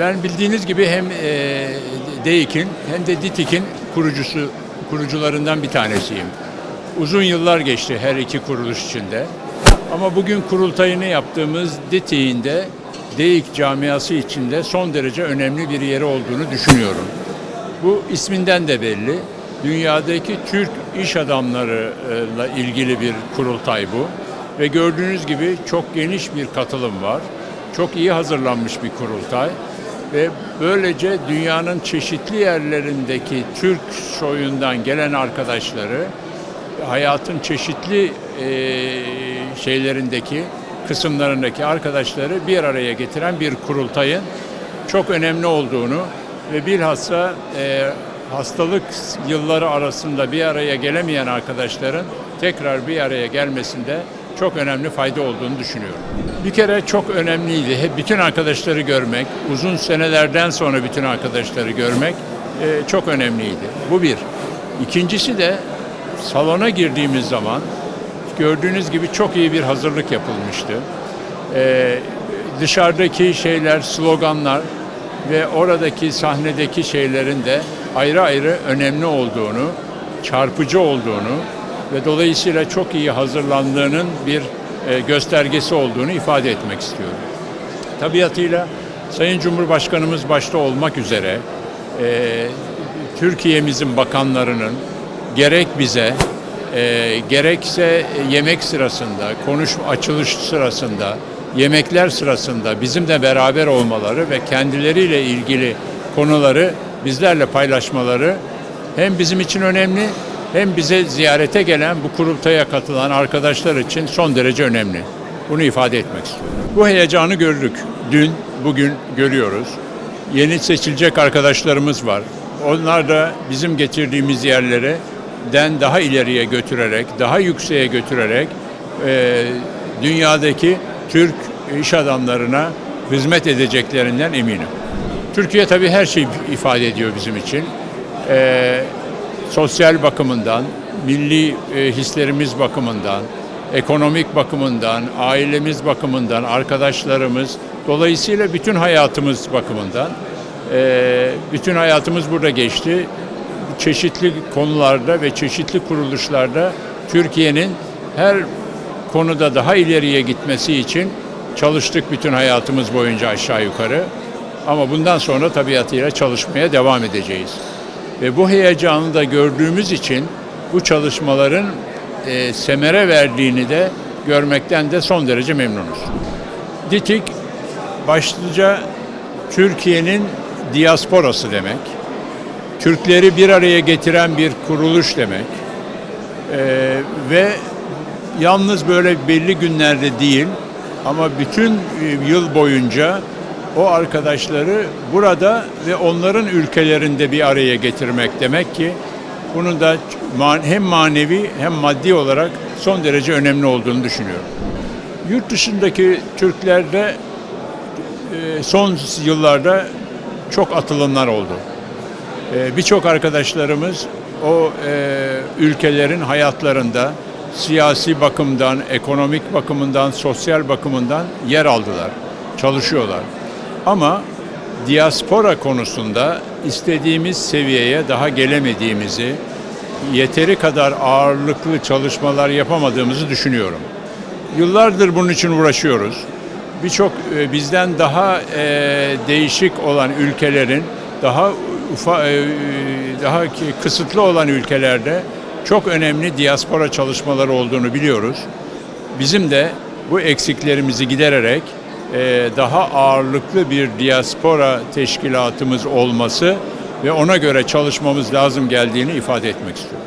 Ben bildiğiniz gibi hem e, DEİK'in hem de DİTİK'in kurucusu kurucularından bir tanesiyim. Uzun yıllar geçti her iki kuruluş içinde. Ama bugün kurultayını yaptığımız DİTİK'in de DEİK camiası içinde son derece önemli bir yeri olduğunu düşünüyorum. Bu isminden de belli. Dünyadaki Türk iş adamlarıyla ilgili bir kurultay bu. Ve gördüğünüz gibi çok geniş bir katılım var. Çok iyi hazırlanmış bir kurultay. Ve böylece dünyanın çeşitli yerlerindeki Türk soyundan gelen arkadaşları hayatın çeşitli eee, şeylerindeki kısımlarındaki arkadaşları bir araya getiren bir kurultayın çok önemli olduğunu ve bilhassa eee, hastalık yılları arasında bir araya gelemeyen arkadaşların tekrar bir araya gelmesinde çok önemli fayda olduğunu düşünüyorum. Bir kere çok önemliydi. Hep bütün arkadaşları görmek, uzun senelerden sonra bütün arkadaşları görmek eee, çok önemliydi. Bu bir. İkincisi de salona girdiğimiz zaman gördüğünüz gibi çok iyi bir hazırlık yapılmıştı. Ee, dışarıdaki şeyler, sloganlar ve oradaki sahnedeki şeylerin de ayrı ayrı önemli olduğunu, çarpıcı olduğunu ve dolayısıyla çok iyi hazırlandığının bir e, göstergesi olduğunu ifade etmek istiyorum. Tabiatıyla Sayın Cumhurbaşkanımız başta olmak üzere e, Türkiye'mizin bakanlarının gerek bize e, gerekse yemek sırasında, konuşma açılış sırasında, yemekler sırasında bizimle beraber olmaları ve kendileriyle ilgili konuları bizlerle paylaşmaları hem bizim için önemli hem bize ziyarete gelen bu kurultaya katılan arkadaşlar için son derece önemli. Bunu ifade etmek istiyorum. Bu heyecanı gördük. Dün, bugün görüyoruz. Yeni seçilecek arkadaşlarımız var. Onlar da bizim getirdiğimiz yerlere den daha ileriye götürerek, daha yükseğe götürerek e, dünyadaki Türk iş adamlarına hizmet edeceklerinden eminim. Türkiye tabii her şeyi ifade ediyor bizim için. E, sosyal bakımından, milli e, hislerimiz bakımından, ekonomik bakımından, ailemiz bakımından, arkadaşlarımız, dolayısıyla bütün hayatımız bakımından, e, bütün hayatımız burada geçti çeşitli konularda ve çeşitli kuruluşlarda Türkiye'nin her konuda daha ileriye gitmesi için çalıştık bütün hayatımız boyunca aşağı yukarı. Ama bundan sonra tabiatıyla çalışmaya devam edeceğiz. Ve bu heyecanı da gördüğümüz için bu çalışmaların e, semere verdiğini de görmekten de son derece memnunuz. DİTİK başlıca Türkiye'nin diasporası demek. Türkleri bir araya getiren bir kuruluş demek. Ee, ve yalnız böyle belli günlerde değil ama bütün e, yıl boyunca o arkadaşları burada ve onların ülkelerinde bir araya getirmek demek ki bunun da hem manevi hem maddi olarak son derece önemli olduğunu düşünüyorum. Yurt dışındaki Türklerde e, son yıllarda çok atılımlar oldu. Ee, Birçok arkadaşlarımız o e, ülkelerin hayatlarında siyasi bakımdan, ekonomik bakımından, sosyal bakımından yer aldılar, çalışıyorlar. Ama diaspora konusunda istediğimiz seviyeye daha gelemediğimizi, yeteri kadar ağırlıklı çalışmalar yapamadığımızı düşünüyorum. Yıllardır bunun için uğraşıyoruz. Birçok e, bizden daha e, değişik olan ülkelerin daha ufa, e, daha kısıtlı olan ülkelerde çok önemli diaspora çalışmaları olduğunu biliyoruz. Bizim de bu eksiklerimizi gidererek daha ağırlıklı bir diaspora teşkilatımız olması ve ona göre çalışmamız lazım geldiğini ifade etmek istiyorum.